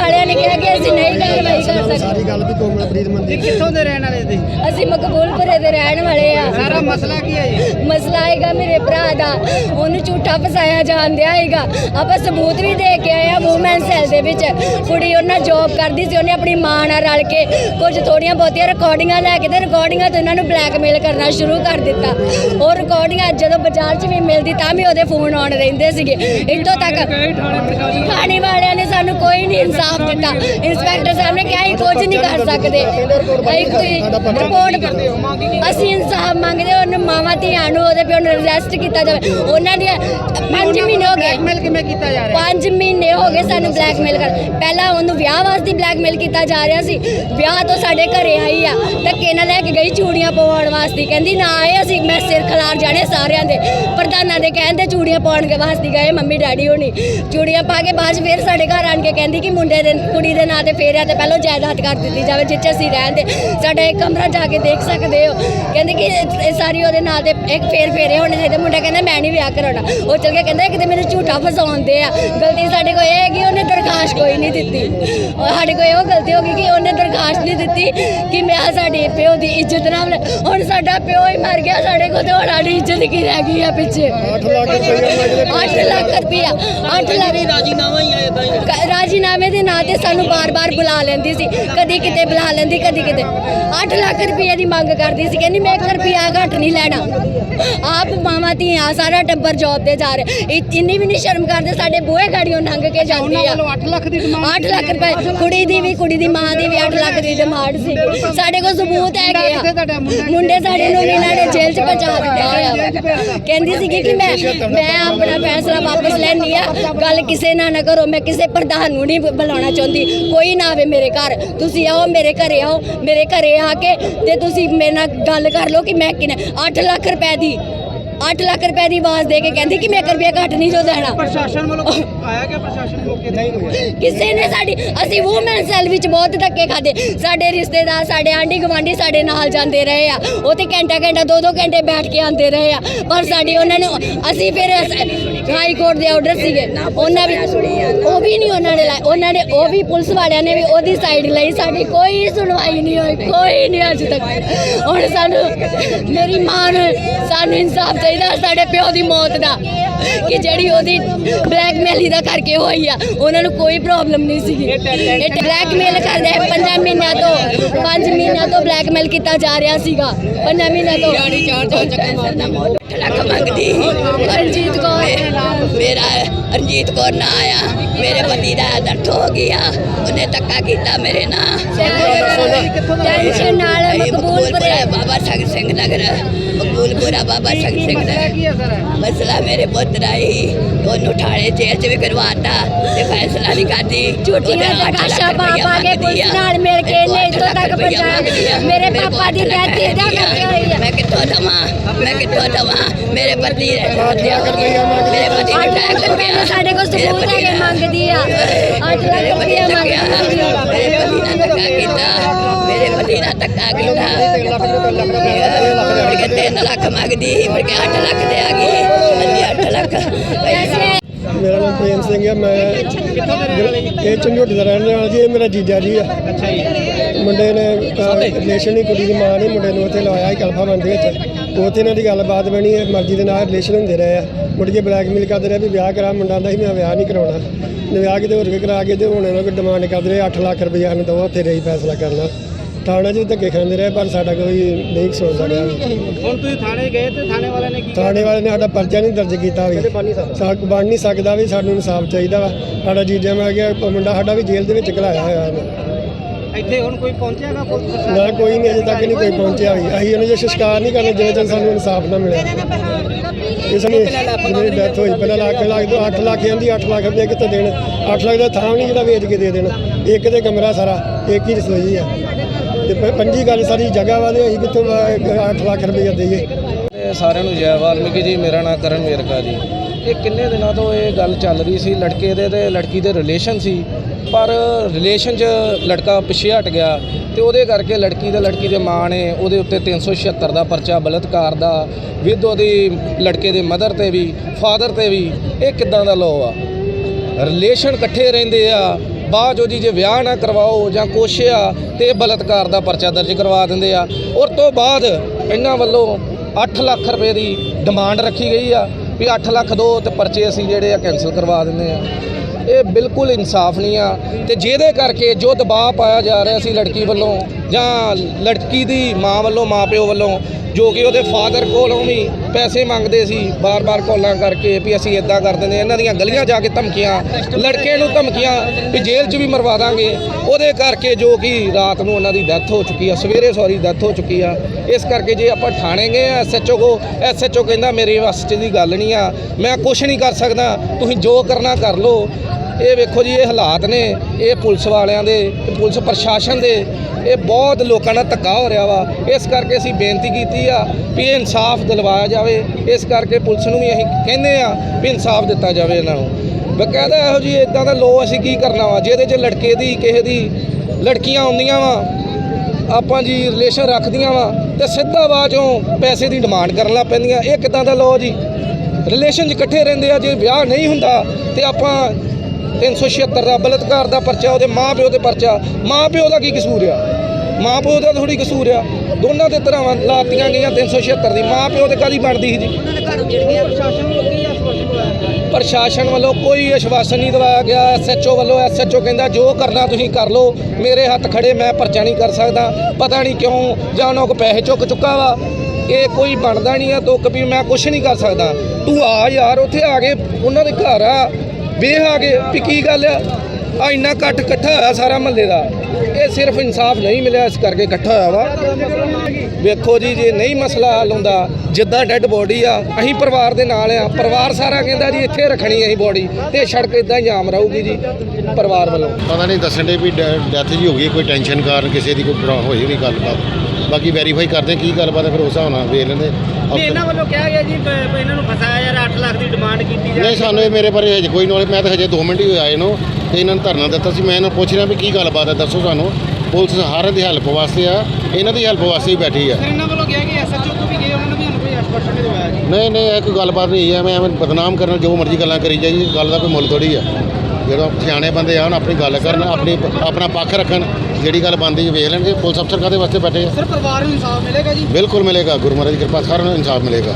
ਵਾਲਿਆਂ ਨੇ ਕਿਹਾ ਕਿ ਅਸੀਂ ਨਹੀਂ ਕਾਰਵਾਈ ਕਰ ਸਕਦੇ ਸਾਰੀ ਗੱਲ ਵੀ ਕੋਮਲਪ੍ਰੀਤ ਮੰਦੀ ਕਿੱਥੋਂ ਦੇ ਰਹਿਣ ਵਾਲੇ ਤੁਸੀਂ? ਅਸੀਂ ਮਕਬੂਲਪੁਰੇ ਦੇ ਰਹਿਣ ਵਾਲੇ ਆ। ਸਾਰਾ ਮਸਲਾ ਕੀ ਹੈ ਜੀ? ਮਸਲਾ ਹੈਗਾ ਮੇਰੇ ਭਰਾ ਦਾ। ਉਹਨੂੰ ਝੂਠਾ ਫਸਾਇਆ ਜਾਂਦਿਆ ਹੈਗਾ। ਆਪਾਂ ਸਬੂਤ ਵੀ ਦੇ ਕੇ ਆਏ ਆ ਵੂਮਨ ਸੈਲ ਦੇ ਵਿੱਚ। ਕੁੜੀ ਉਹਨਾਂ ਜੌਬ ਕਰਦੀ ਸੀ ਉਹਨੇ ਆਪਣੀ ਮਾਂ ਨਾਲ ਰਲ ਕੇ ਕੁਝ ਥੋੜੀਆਂ ਬਹੁਤੀਆਂ ਰਿਕਾਰਡਿੰਗਾਂ ਲੈ ਕੇ ਤੇ ਰਿਕਾਰਡਿੰਗਾਂ ਤੋਂ ਉਹਨਾਂ ਨੂੰ ਬਲੈਕਮੇਲ ਕਰਨਾ ਸ਼ੁਰੂ ਕਰ ਦਿੱਤਾ। ਉਹ ਰਿਕਾਰਡਿੰਗਾਂ ਜਦੋਂ ਬਾਜ਼ਾਰ 'ਚ ਵੀ ਮਿਲਦੀ ਤਾਂ ਵੀ ਉਹਦੇ ਫੋਨ ਆਉਣ ਰਹਿੰਦੇ ਸੀਗੇ। ਇੱਥੋਂ ਤੱਕ ਥਾਣੇ ਵਾਲਿਆਂ ਨੇ ਸਾਨੂੰ ਕੋਈ ਨਹੀਂ ਇਨਸਾਫ ਦਿੱਤਾ। ਇੰਸਪੈਕਟਰ ਸਾਹਿਬ ਨੇ ਕਿਹਾ ਕੁਝ ਨਹੀਂ ਕਰ ਸਕਦੇ। ਕੋਈ ਰਿਪੋਰਟ ਅਸੀਂ ਇਨਸਾਫ ਮੰਗਦੇ ਉਹਨਾਂ ਮਾਵਾਂ ਧੀਆਂ ਨੂੰ ਉਹਦੇ ਪਿਓ ਨੂੰ ਅਰੈਸਟ ਕੀਤਾ ਜਾਵੇ। ਉਹਨਾਂ ਦੇ 5 ਮਹੀਨੇ ਹੋ ਗਏ। ਬਲੈਕਮੇਲ ਕਿਵੇਂ ਕੀਤਾ ਜਾ ਰਿਹਾ? 5 ਮਹੀਨੇ ਹੋ ਗਏ ਸਾਨੂੰ ਬਲੈਕਮੇਲ ਕਰ ਪਹਿਲਾਂ ਉਹਨੂੰ ਵਿਆਹ ਵਾਸਤੇ ਬਲੈਕਮੇਲ ਕੀਤਾ ਜਾ ਰਿਹਾ ਸੀ। ਵਿਆਹ ਤੋਂ ਸਾਡੇ ਘਰੇ ਆਈ ਆ। ਧੱਕੇ ਨਾਲ ਲੈ ਕੇ ਗਈ ਚੂੜੀਆਂ ਪਵਾਉਣ ਵਾਸਤੇ। ਕਹਿੰਦੀ ਨਾ ਆਏ ਅਸੀਂ ਮੈਂ ਸਿਰ ਖਲਾਰ ਜਾਣੇ ਸਾਰਿਆਂ ਦੇ। ਪ੍ਰਧਾਨਾਂ ਦੇ ਕਹਿੰਦੇ ਚੂੜੀਆਂ ਪਾਉਣ ਕੇ ਵਾਸਤੇ ਗਏ ਮੰਮੀ ਡੈਡੀ ਹੋਣੀ। ਚੂੜੀਆਂ ਪਾ ਕੇ ਬਾਅਦ ਫਿਰ ਸਾਡੇ ਘਰ ਆਣ ਕੇ ਕਹਿੰਦੀ ਕਿ ਮੁੰਡੇ ਦੇ ਕੁੜੀ ਦੇ ਨਾਂ ਤੇ ਫੇਰਿਆ ਤੇ ਪਹਿਲਾਂ ਜਾਇਦਾਦ ਕਰ ਦਿੱਤੀ ਜਾਵੇ ਜਿੱਥੇ ਅਸੀਂ ਰਹਿੰਦੇ ਸਾਡਾ ਇੱਕ ਕਮਰਾ ਜਾ ਕੇ ਦੇਖ ਸਕਦੇ ਹੋ। ਕਹਿੰਦੇ ਕਿ ਇਹ ਇਹ ਸਾਰੀ ਉਹਦੇ ਨਾਂ ਤੇ ਇੱਕ ਫੇਰ ਫੇਰੇ ਹੋਣੇ ਚਾਹੀਦੇ। ਮੁੰਡਾ ਕਹਿੰਦਾ ਮੈਂ ਨਹੀਂ ਵਿਆਹ ਕਰਾਉਣਾ। ਉਹ ਚਲ ਕੇ ਕਹਿੰਦਾ ਕਿਤੇ ਮੈਨੂੰ ਝੂਠਾ ਫਸਾਉਂਦੇ ਆ। ਗਲਤੀ ਸਾਡੇ ਕੋਲ ਇਹ ਹੈ ਕਿ ਉਹਨੇ ਦਰਖਾਸਤ ਕੋਈ ਨਹੀਂ ਦਿੱਤੀ। ਉਹ ਸਾਡੇ ਕੋਲ ਇਹੋ ਗਲਤੀ ਹੋ ਗਈ ਕਿ ਉਹਨੇ ਦਰਖਾਸਤ ਨਹੀਂ ਦਿੱਤੀ ਕਿ ਮੈਂ ਸਾਡੇ ਪਿਓ ਦੀ ਇੱਜ਼ਤ ਨਾਲ ਹੁਣ ਸਾਡਾ ਪਿਓ ਹੀ ਮਰ ਗਿਆ ਸਾਡੇ ਕੋਲ ਤੇ ਹੁਣ ਸਾਡੀ ਇੱਜ਼ਤ ਕੀ ਰਹਿ ਗਈ ਆ ਪਿੱਛੇ? 8 ਲੱਖ ਰੁਪਏ 8 ਲੱਖ ਰੁਪਇਆ 8 ਲੱਖ ਰਾਜੀਨਾਮਾ ਹੀ ਆਇਆ ਤਾਂ ਕ- ਰਾਜੀਨਾਮੇ ਦੇ ਨਾਂ ਤੇ ਸਾਨੂੰ ਬਾਰ-ਬਾਰ ਬੁਲਾ ਲੈਂਦੀ ਸੀ। ਕਦੀ ਕਿਤੇ ਬੁਲਾ ਲੈਂਦੀ ਕਦੀ ਕਿਤੇ। 8 ਲੱਖ ਰੁਪਏ ਦੀ ਮੰਗ ਕਰਦੀ ਸੀ ਕਹਿੰਦੀ ਮੈਂ 1 ਰੁਪਿਆ ਘੱਟ ਨਹੀਂ ਲੈਣਾ। ਆਪ ਮਾਵਾਂ ਧੀਆਂ ਸਾਰਾ ਟੱਬਰ ਜੌਬ ਤੇ ਜਾ ਰਿਹਾ। ਇੰਨੀ ਵੀ ਨਹੀਂ ਸ਼ਰਮ ਕਰਦੇ ਸਾਡੇ ਬੂਹੇ ਗਾੜੀਆਂ ਲੰਘ ਕੇ ਜਾਂਦੀ ਆ। ਵੱਲੋਂ 8 ਲੱਖ ਦੀ ਡਿਮਾਂਡ 8 ਲੱਖ ਰੁਪਏ ਕੁੜੀ ਦੀ ਵੀ ਕੁੜੀ ਦੀ ਮਾਂ ਦੀ ਵੀ 8 ਲੱਖ ਦੀ ਡਿਮਾਂਡ ਸੀ ਸਾਡੇ ਕੋਲ ਸਬੂਤ ਹੈਗੇ ਆ। ਮੁੰਡਾ ਸਾਡੇ ਨੂੰ ਇਹਨਾਂ ਨੇ ਜੇਲ੍ਹ 'ਚ ਪਹੁੰਚਾ ਦਿੱਤਾ ਵਾ। ਕਹਿੰਦੀ ਸੀਗੀ ਕਿ ਮੈਂ ਮੈਂ ਆਪਣਾ ਫੈਸਲਾ ਵਾਪਸ ਲੈਣੀ ਆ। ਗੱਲ ਕਿਸੇ ਨਾਲ ਨਾ ਕਰੋ ਮੈਂ ਕਿਸੇ ਪ੍ਰਧਾਨ ਨੂੰ ਨਹੀਂ ਬੁਲਾਉਣਾ ਚਾਹੁੰਦੀ। ਕੋਈ ਨਾ ਆਵੇ ਮੇਰੇ ਘਰ। ਤੁਸੀਂ ਆਓ, ਮੇਰੇ ਘਰੇ ਆਓ, ਮੇਰੇ ਘਰੇ ਆ ਕੇ ਤੇ ਤੁਸੀਂ ਮੇਰੇ ਨਾਲ ਗੱਲ ਕਰ ਲਓ ਕਿ ਮੈਂ ਕਿਨੇ 8 ਲੱਖ ਰੁਪਏ ਦੀ। 8 ਲੱਖ ਰੁਪਏ ਦੀ ਆਵਾਜ਼ ਦੇ ਕੇ ਕਹਿੰਦੀ ਕਿ ਮੈਂ 1 ਰੁਪਿਆ ਘੱਟ ਨਹੀਂ ਜੋ ਦੇਣਾ। ਪ੍ਰਸ਼ਾਸਨ ਵੱਲੋਂ ਆਇਆ ਕਿ ਪ੍ਰਸ਼ਾਸਨ ਮੌਕੇ ਨਹੀਂ ਕਿਸੇ ਨੇ ਸਾਡੀ ਅਸੀਂ ਵੂਮਨ ਸੈਲ ਵਿੱਚ ਬਹੁਤ ਧੱਕੇ ਖਾਦੇ ਸਾਡੇ ਰਿਸ਼ਤੇਦਾਰ ਸਾਡੇ ਆਂਢੀ ਗੁਆਂਢੀ ਸਾਡੇ ਨਾਲ ਜਾਂਦੇ ਰਹੇ ਆ। ਉਹ ਤੇ ਘੰਟਾ ਘੰਟਾ ਦੋ ਦੋ ਘੰਟੇ ਬੈਠ ਕੇ ਆਂਦੇ ਰਹੇ ਆ। ਪਰ ਸਾਡੀ ਉਹਨਾਂ ਨੇ ਅਸੀਂ ਫਿਰ ਹਾਈ ਕੋਰਟ ਦੇ ਆਰਡਰ ਸੀਗੇ। ਉਹਨਾਂ ਵੀ ਉਹ ਵੀ ਨਹੀਂ ਉਹਨਾਂ ਨੇ ਲਾਏ। ਉਹਨਾਂ ਨੇ ਉਹ ਵੀ ਪੁਲਿਸ ਵਾਲਿਆਂ ਨੇ ਵੀ ਉਹਦੀ ਸਾਈਡ ਲਈ। ਸਾਡੀ ਕੋਈ ਸੁਣਵਾਈ ਨਹੀਂ ਹੋਈ। ਕੋਈ ਨਹੀਂ ਅੱਜ ਤੱਕ। ਹੁਣ ਸਾਨੂੰ ਮੇਰੀ ਮਾਂ ਨੂੰ ਸਾਨੂੰ ਇਨਸਾਫ ਚਾਹੀਦਾ ਸਾਡੇ ਪਿਓ ਦੀ ਮੌਤ ਦਾ ਕਿ ਜਿਹੜੀ ਉਹਦੀ ਬਲੈਕਮੇਲ ਦਾ ਕਰਕੇ ਹੋਈ ਆ ਉਹਨਾਂ ਨੂੰ ਕੋਈ ਪ੍ਰੋਬਲਮ ਨਹੀਂ ਸੀਗੀ ਇਹ ਬਲੈਕਮੇਲ ਕਰਦੇ ਪੰਜਾਂ ਮਹੀਨਿਆਂ ਤੋਂ ਪੰਜ ਮਹੀਨਿਆਂ ਤੋਂ ਬਲੈਕਮੇਲ ਕੀਤਾ ਜਾ ਰਿਹਾ ਸੀਗਾ ਪੰਜਾਂ ਮਹੀਨਿਆਂ ਤੋਂ ਯਾਨੀ ਚਾਰ ਚਾਰ ਚੱਕੇ ਮਾਰਦਾ ਲੱਖ ਮੰਗਦੀ ਰਣਜੀਤ ਕੌਰ ਮੇਰਾ ਰਣਜੀਤ ਕੌਰ ਨਾ ਆਇਆ ਮੇਰੇ ਪਤੀ ਦਾ ਦਰਦ ਹੋ ਗਿਆ ਉਹਨੇ ਧੱਕਾ ਕੀਤਾ ਮੇਰੇ ਨਾਲ ਟੈਨਸ਼ਨ ਨਾਲ ਮਕਬੂਲਪੁਰੇ ਬਾਬਾ ਸੰਗ ਸਿੰਘ ਨਗਰ ਮਕਬੂਲਪੁਰਾ ਬਾਬਾ ਸੰਗ ਸਿੰਘ ਮਸਲਾ ਨਗਰ ਕੀ ਹੈ ਸਰ ਮਸਲਾ ਮੇਰੇ ਪੁੱਤ ਦਾ ਹੀ ਉਹਨੂੰ ਠਾਣੇ ਜੇਲ੍ਹ ਚ ਵੀ ਕਰਵਾਤਾ ਤੇ ਫੈਸਲਾ ਨਹੀਂ ਕਰਦੀ ਝੂਠੀਆਂ ਪ੍ਰਕਾਸ਼ਾਂ ਪਾ ਪਾ ਕੇ ਪੁਲਿਸ ਨਾਲ ਮਿਲ ਕੇ ਇਹਨੇ ਇੱਥੋਂ ਤੱਕ ਪਹੁੰਚਾਇਆ ਮੇਰੇ ਪਾਪਾ ਦੀ ਡੈਥ ਇਹਦਾ ਕਰਕੇ ਹੋਈ ਆ ਮੈਂ ਕਿੱਥੋਂ ਦਵਾਂ ਮੈਂ ਕਿੱਥੋਂ ਦਵਾਂ ਮੇਰੇ ਪਤੀ ਮੇਰੇ ਪਤੀ ਨੂੰ ਅੱਠ ਲੱਖ ਅਟੈਕ ਹੋ ਰੁਪਏ ਗਿਆ ਸਾਡੇ ਕੋਲ ਮੇਰੇ ਸਬੂਤ ਪਤੀ ਹੈਗੇ ਨਾਲ- ਮੰਗਦੀ ਆ ਅੱਠ ਮੇਰੇ ਲੱਖ ਪਤੀ ਰੁਪਏ ਧੱਕਿਆ ਮੰਗਦੀ ਆ ਮੇਰੇ ਪਤੀ ਨਾਲ ਧੱਕਾ ਕੀਤਾ ਮੇਰੇ ਪਤੀ ਨਾਲ ਧੱਕਾ ਕੀਤਾ ਮੁੜ ਕੇ ਤਿੰਨ ਲੱਖ ਮੰਗਦੀ ਸੀ, ਮੁੜ ਕੇ 8 ਲੱਖ ਦੇ ਆ ਗਈ। ਅੰਦੀ 8 ਲੱਖ। ਮੇਰਾ ਨਾਮ ਪ੍ਰੇਮ ਸਿੰਘ ਹੈ ਮੈਂ ਇਹ ਚੰਗੋਟੀ ਦਾ ਰਹਿਣ ਵਾਲਾ ਜੀ ਇਹ ਮੇਰਾ ਜੀਜਾ ਜੀ ਆ। ਜੀ। ਮੁੰਡੇ ਨੇ ਰਿਲੇਸ਼ਨ ਹੀ ਕੁੜੀ ਦੀ ਮਾਂ ਨੇ ਮੁੰਡੇ ਨੂੰ ਉੱਥੇ ਲਵਾਇਆ ਕਲਫਾ ਬੰਦ ਵਿੱਚ। ਉੱਥੇ ਇਹਨਾਂ ਦੀ ਗੱਲਬਾਤ ਬਣੀ ਹੈ ਮਰਜ਼ੀ ਦੇ ਨਾਲ ਰਿਲੇਸ਼ਨ ਹੁੰਦੇ ਰਹੇ ਆ। ਮੁੜ ਕੇ ਬਲੈਕਮੇਲ ਕਰਦੇ ਰਹੇ ਵੀ ਵਿਆਹ ਕਰਾ ਮੁੰਡਾ ਦਾ ਸੀ ਮੈਂ ਵਿਆਹ ਨਹੀਂ ਕਰਾਉਣਾ। ਵਿਆਹ ਕਿਤੇ ਹੋਰ ਕੇ ਕਰਾ ਕੇ ਤੇ ਹੁਣ ਇਹਨਾਂ ਕੋਲ ਡਿਮਾਂਡ ਕਰਦੇ ਰਹੇ 8 ਲੱਖ ਰੁਪਏ ਸਾਨੂੰ ਦੋ ਫਿਰ ਹੀ ਫੈਸਲਾ ਕਰਨਾ। ਥਾਣਾ 'ਚ ਵੀ ਧੱਕੇ ਖਾਂਦੇ ਰਹੇ ਪਰ ਸਾਡਾ ਕੋਈ ਨਹੀਂ ਸੁਣਦਾ ਰਿਹਾ ਹੁਣ ਤੁਸੀਂ ਥਾਣੇ ਗਏ ਤੇ ਥਾਣੇ ਵਾਲਿਆਂ ਨੇ ਕੀ ਥਾਣੇ ਵਾਲੇ ਨੇ ਸਾਡਾ ਪਰਚਾ ਨਹੀਂ ਦਰਜ ਕੀਤਾ ਵੀ। ਸਾਕ ਬਣ ਨਹੀਂ ਸਕਦਾ। ਵੀ ਸਾਨੂੰ ਇਨਸਾਫ ਚਾਹੀਦਾ ਵਾ। ਸਾਡਾ ਜੀਜਾ ਮੈਂ ਗਿਆ ਮੁੰਡਾ ਸਾਡਾ ਵੀ ਜੇਲ੍ਹ ਦੇ ਵਿੱਚ ਘਲਾਇਆ ਹੋਇਆ ਇਹਨੇ ਇੱਥੇ ਹੁਣ ਕੋਈ ਪਹੁੰਚਿਆਗਾ ਨਾ ਕੋਈ ਨਹੀਂ ਅਜੇ ਤੱਕ ਨਹੀਂ ਕੋਈ ਪਹੁੰਚਿਆ ਹੋਈ ਅਸੀਂ ਉਹਨੂੰ ਜੇ ਸ਼ਿਕਾਰ ਨਹੀਂ ਕਰਨਾ ਜਿਵੇਂ ਤੱਕ ਸਾਨੂੰ ਇਨਸਾਫ ਨਾ ਮਿਲਿਆ ਇਸ ਨੇ ਜਿਹਦੀ ਡੈਥ ਹੋਈ ਪਹਿਲਾਂ ਲੱਖ ਲੱਖ ਤੋਂ 8 ਲੱਖ ਜਾਂਦੀ 8 ਲੱਖ ਰੁਪਏ ਕਿੱਥੇ ਦੇਣ? 8 ਲੱਖ ਦਾ ਥਾਂ ਵੀ ਨਹੀਂ ਜਿਹੜਾ ਵੇਚ ਕੇ ਦੇ ਦੇਣ। ਇੱਕ ਤੇ ਕਮਰਾ ਸਾਰਾ ਇੱਕ ਹੀ ਰਸੋਈ ਆ। ਤੇ ਪ- ਪੰਜੀ ਗੱਲ ਸਾਰੀ ਜਗ੍ਹਾ ਵਾਲੇ ਅਸੀਂ ਕਿੱਥੋਂ 8 ਲੱਖ ਰੁਪਏ ਦੇਈਏ। ਤੇ ਸਾਰਿਆਂ ਨੂੰ ਜੈ ਵਾਲਮੀਕੀ ਜੀ, ਮੇਰਾ ਨਾਮ ਕਰਨ ਵੇਰਕਾ ਜੀ। ਇਹ ਕਿੰਨੇ ਦਿਨਾਂ ਤੋਂ ਇਹ ਗੱਲ ਚੱਲ ਰਹੀ ਸੀ, ਲੜਕੇ ਦੇ ਤੇ ਲੜਕੀ ਦੇ ਰਿਲੇਸ਼ਨ ਸੀ। ਪਰ ਰਿਲੇਸ਼ਨ 'ਚ ਲੜਕਾ ਪਿੱਛੇ ਹਟ ਗਿਆ ਤੇ ਉਹਦੇ ਕਰਕੇ ਲੜਕੀ ਤੇ ਲੜਕੀ ਦੇ ਮਾਂ ਨੇ ਉਹਦੇ ਉੱਤੇ 376 ਦਾ ਪਰਚਾ, ਬਲਤਕਾਰ ਦਾ ਵਿਦ ਉਹਦੀ ਲੜਕੇ ਦੇ ਮਦਰ ਤੇ ਵੀ ਫਾਦਰ ਤੇ ਵੀ, ਇਹ ਕਿੱਦਾਂ ਦਾ ਲਾਅ ਆ? ਰਿਲੇਸ਼ਨ ਇਕੱਠੇ ਰਹਿੰਦੇ ਆ ਬਾਅਦ 'ਚੋਂ ਜੀ ਜੇ ਵਿਆਹ ਨਾ ਕਰਵਾਓ ਜਾਂ ਕੁਛ ਆ, ਤੇ ਇਹ ਬਲਤਕਾਰ ਦਾ ਪਰਚਾ ਦਰਜ ਕਰਵਾ ਦਿੰਦੇ ਆ। ਔਰ ਤੋਂ ਬਾਅਦ ਇਹਨਾਂ ਵੱਲੋਂ 8 ਲੱਖ ਰੁਪਏ ਦੀ ਡਿਮਾਂਡ ਰੱਖੀ ਗਈ ਆ ਵੀ 8 ਲੱਖ ਦੋ ਤੇ ਪਰਚੇ ਅਸੀਂ ਜਿਹੜੇ ਆ ਕੈਨਸਲ ਕਰਵਾ ਦਿੰਦੇ ਆ। ਇਹ ਬਿਲਕੁਲ ਇਨਸਾਫ ਨਹੀਂ ਆ। ਤੇ ਜਿਹਦੇ ਕਰਕੇ ਜੋ ਦਬਾਅ ਪਾਇਆ ਜਾ ਰਿਹਾ ਸੀ ਲੜਕੀ ਵੱਲੋਂ ਜਾਂ ਲੜਕੀ ਦੀ ਮਾਂ ਵੱਲੋਂ ਮਾਪਿਓ ਵੱਲੋਂ ਜੋ ਕਿ ਉਹਦੇ ਫਾਦਰ ਕੋਲੋਂ ਵੀ ਪੈਸੇ ਮੰਗਦੇ ਸੀ, ਬਾਰ-ਬਾਰ ਕਾਲਾਂ ਕਰਕੇ ਵੀ ਅਸੀਂ ਇਦਾਂ ਕਰ ਦਿੰਦੇ ਇਹਨਾਂ ਦੀਆਂ ਗਲੀਆਂ ਜਾ ਕੇ ਧਮਕੀਆਂ, ਲੜਕੇ ਨੂੰ ਧਮਕੀਆਂ ਵੀ ਜੇਲ੍ਹ 'ਚ ਵੀ ਮਰਵਾ ਦਾਂਗੇ। ਉਹਦੇ ਕਰਕੇ ਜੋ ਕਿ ਰਾਤ ਨੂੰ ਉਹਨਾਂ ਦੀ ਡੈਥ ਹੋ ਚੁੱਕੀ ਆ, ਸਵੇਰੇ ਸੌਰੀ ਡੈਥ ਹੋ ਚੁੱਕੀ ਆ। ਇਸ ਕਰਕੇ ਜੇ ਆਪਾਂ ਥਾਣੇ ਗਏ ਆ ਐਸਐਚਓ ਕੋ ਐਸਐਚਓ ਕਹਿੰਦਾ ਮੇਰੇ ਵੱਸ 'ਚ ਦੀ ਗੱਲ ਨਹੀਂ ਆ। ਮੈਂ ਕੁਝ ਨਹੀਂ ਕਰ ਸਕਦਾ, ਤੁਸੀਂ ਜੋ ਕਰਨਾ ਕਰ ਲਓ। ਇਹ ਵੇਖੋ ਜੀ, ਇਹ ਹਾਲਾਤ ਨੇ, ਇਹ ਪੁਲਿਸ ਵਾਲਿਆਂ ਦੇ, ਪੁਲਿਸ ਪ੍ਰਸ਼ਾਸਨ ਦੇ, ਇਹ ਬਹੁਤ ਲੋਕਾਂ ਨਾਲ ਧੱਕਾ ਹੋ ਰਿਹਾ ਵਾ। ਇਸ ਕਰਕੇ ਅਸੀਂ ਬੇਨਤੀ ਕੀਤੀ ਆ ਵੀ ਇਹ ਇਨਸਾਫ ਦਿਲਵਾਇਆ ਜਾਵੇ। ਇਸ ਕਰਕੇ ਪੁਲਿਸ ਨੂੰ ਵੀ ਅਸੀਂ ਕਹਿੰਦੇ ਆ ਵੀ ਇਨਸਾਫ ਦਿੱਤਾ ਜਾਵੇ ਇਹਨਾਂ ਨੂੰ। ਬਕਾਇਦਾ ਇਹੋ ਜੀ ਇਦਾਂ ਦਾ ਲੋ ਅਸੀਂ ਕੀ ਕਰਨਾ ਵਾ? ਜਿਹਦੇ 'ਚ ਲੜਕੇ ਦੀ, ਕਿਸੇ ਦੀ ਲੜਕੀਆਂ ਆਉਂਦੀਆਂ ਵਾ, ਆਪਾਂ ਜੀ ਰਿਲੇਸ਼ਨ ਰੱਖਦੀਆਂ ਵਾ ਤੇ ਸਿੱਧਾ ਬਾਅਦ ਚੋਂ ਪੈਸੇ ਦੀ ਡਿਮਾਂਡ ਕਰਨ ਲੱਗ ਪੈਂਦੀਆਂ। ਇਹ ਕਿਦਾਂ ਦਾ ਲੋ ਜੀ? ਰਿਲੇਸ਼ਨ 'ਚ ਇਕੱਠੇ ਰਹਿੰਦੇ ਆ, ਜੇ ਵਿਆਹ ਨਹੀਂ ਹੁੰਦਾ ਤੇ ਆਪਾਂ 376 ਦਾ ਬਲਤਕਾਰ ਦਾ ਪਰਚਾ ਉਹਦੇ ਮਾਂ ਪਿਓ ਦੇ ਪਰਚਾ। ਮਾਂ ਪਿਓ ਦਾ ਕੀ ਕਸੂਰ ਆ? ਮਾਂ ਪਿਓ ਦਾ ਥੋੜੀ ਕਸੂਰ ਆ। ਦੋਨਾਂ ਦੇ ਤਰ੍ਹਾਂ ਲਾਤੀਆਂ ਗਈਆਂ 376 ਦੀ। ਮਾਂ ਪਿਓ ਤੇ ਕਾਦੀ ਬਣਦੀ ਸੀ ਜੀ? ਪ੍ਰਸ਼ਾਸਨ ਵੱਲੋਂ ਕੋਈ ਆਸ਼ਵਾਸਨ ਨਹੀਂ ਦਵਾਇਆ ਗਿਆ। ਐਸਐਚਓ ਵੱਲੋਂ ਐਸਐਚਓ ਕਹਿੰਦਾ ਜੋ ਕਰਨਾ ਤੁਸੀਂ ਕਰ ਲਓ। ਮੇਰੇ ਹੱਥ ਖੜੇ ਮੈਂ ਪਰਚਾ ਨਹੀਂ ਕਰ ਸਕਦਾ। ਪਤਾ ਨਹੀਂ ਕਿਉਂ ਜਾਂ ਉਹਨਾਂ ਕੋ ਪੈਸੇ ਚੁੱਕ ਚੁੱਕਾ ਵਾ। ਇਹ ਕੋਈ ਬਣਦਾ ਨਹੀਂ ਆ ਤੁੱਕ ਵੀ ਮੈਂ ਕੁਝ ਨਹੀਂ ਕਰ ਸਕਦਾ। ਤੂੰ ਆ ਯਾਰ ਉੱਥੇ ਆ ਕੇ ਉਹਨਾਂ ਦੇ ਘਰ ਆ। ਵੇਖ ਆ ਕੇ ਵੀ ਕੀ ਗੱਲ ਆ? ਆ ਇੰਨਾ ਇਕੱਠ ਇਕੱਠਾ ਹੋਇਆ ਸਾਰਾ ਮਹੱਲੇ ਦਾ। ਇਹ ਸਿਰਫ ਇਨਸਾਫ ਨਹੀਂ ਮਿਲਿਆ ਇਸ ਕਰਕੇ ਇਕੱਠਾ ਹੋਇਆ ਵਾ। ਵੇਖੋ ਜੀ, ਜੇ ਨਹੀਂ ਮਸਲਾ ਹੱਲ ਹੁੰਦਾ, ਜਿੱਦਾਂ ਡੈੱਡ ਬੋਡੀ ਆ, ਅਸੀਂ ਪਰਿਵਾਰ ਦੇ ਨਾਲ ਆ। ਪਰਿਵਾਰ ਸਾਰਾ ਕਹਿੰਦਾ ਜੀ, ਇੱਥੇ ਰੱਖਣੀ ਅਸੀਂ ਬੋਡੀ ਤੇ ਸੜਕ ਇਦਾਂ ਹੀ ਜਾਮ ਰਹੂਗੀ ਜੀ, ਪਰਿਵਾਰ ਵੱਲੋਂ। ਪਤਾ ਨਹੀਂ ਦੱਸਣ ਦੇ ਵੀ ਡੈਥ ਜੀ ਹੋ ਗਈ ਕੋਈ ਟੈਨਸ਼ਨ ਕਾਰਨ ਕਿਸੇ ਦੀ ਕੋਈ ਹੋਈ ਹੋਣੀ ਗੱਲਬਾਤ? ਬਾਕੀ ਵੈਰੀਫਾਈ ਕਰਦੇ ਕੀ ਗੱਲਬਾਤ ਹੈ ਫਿਰ ਉਸ ਹਿਸਾਬ ਨਾਲ ਵੇਖ ਲੈਂਦੇ ਨਹੀਂ ਇਹਨਾਂ ਵੱਲੋਂ ਕਿਹਾ ਗਿਆ ਜੀ ਇਹਨਾਂ ਨੂੰ ਫਸਾਇਆ ਯਾਰ 8 ਲੱਖ ਦੀ ਡਿਮਾਂਡ ਕੀਤੀ ਜਾ ਨਹੀਂ ਸਾਨੂੰ ਇਹ ਮੇਰੇ ਬਾਰੇ ਹਜੇ ਕੋਈ ਨੌਲੇਜ ਮੈਂ ਤਾਂ ਹਜੇ 2 ਮਿੰਟ ਹੀ ਹੋਏ ਆਏ ਨੂੰ ਤੇ ਇਹਨਾਂ ਨੂੰ ਧਰਨਾ ਦਿੱਤਾ ਸੀ। ਮੈਂ ਇਹਨਾਂ ਨੂੰ ਪੁੱਛ ਰਿਹਾ ਵੀ ਕੀ ਗੱਲਬਾਤ ਹੈ ਦੱਸੋ ਸਾਨੂੰ। ਪੁਲਿਸ ਹਰ ਦੀ ਹੈਲਪ ਵਾਸਤੇ ਆ ਇਹਨਾਂ ਦੀ ਹੈਲਪ ਵਾਸਤੇ ਹੀ ਬੈਠੀ ਆ। ਫਿਰ ਇਹਨਾਂ ਵੱਲੋਂ ਕਿਹਾ ਕਿ ਐਸਐਚਓ ਤੋਂ ਵੀ ਗਏ ਉਹਨਾਂ ਨੇ ਵੀ ਸਾਨੂੰ ਕੋਈ ਆਸ਼ਵਾਸਨ ਨਹੀਂ ਦਵਾਇਆ ਜੀ। ਨਹੀਂ ਨਹੀਂ ਇਹ ਕੋਈ ਗੱਲਬਾਤ ਨਹੀਂ ਹੈ ਮੈਂ ਐਵੇਂ ਬਦਨਾਮ ਕਰਨ ਜੋ ਮਰਜ਼ੀ ਗੱਲਾਂ ਕਰੀ ਜਾਈ ਗੱਲ ਦਾ ਕੋਈ ਮੁੱਲ ਥੋੜੀ ਆ। ਜਦੋਂ ਸਿਆਣੇ ਬੰਦੇ ਆਉਣ ਆਪਣੀ ਗੱਲ ਕਰਨ ਆਪਣੀ ਆਪਣਾ ਪੱਖ ਰੱਖਣ ਜਿਹੜੀ ਗੱਲ ਬਣਦੀ ਵੇਖ ਲੈਣਗੇ ਪੁਲਿਸ ਅਫਸਰ ਕਾਦੇ ਵਾਸਤੇ ਬੈਠੇ ਆ? ਸਰ ਪਰਿਵਾਰ ਨੂੰ ਇਨਸਾਫ ਮਿਲੇਗਾ ਜੀ? ਬਿਲਕੁਲ ਮਿਲੇਗਾ ਗੁਰੂ ਮਹਾਰਾਜ ਦੀ ਕਿਰਪਾ ਸਾਰਿਆਂ ਨੂੰ ਇਨਸਾਫ ਮਿਲੇਗਾ।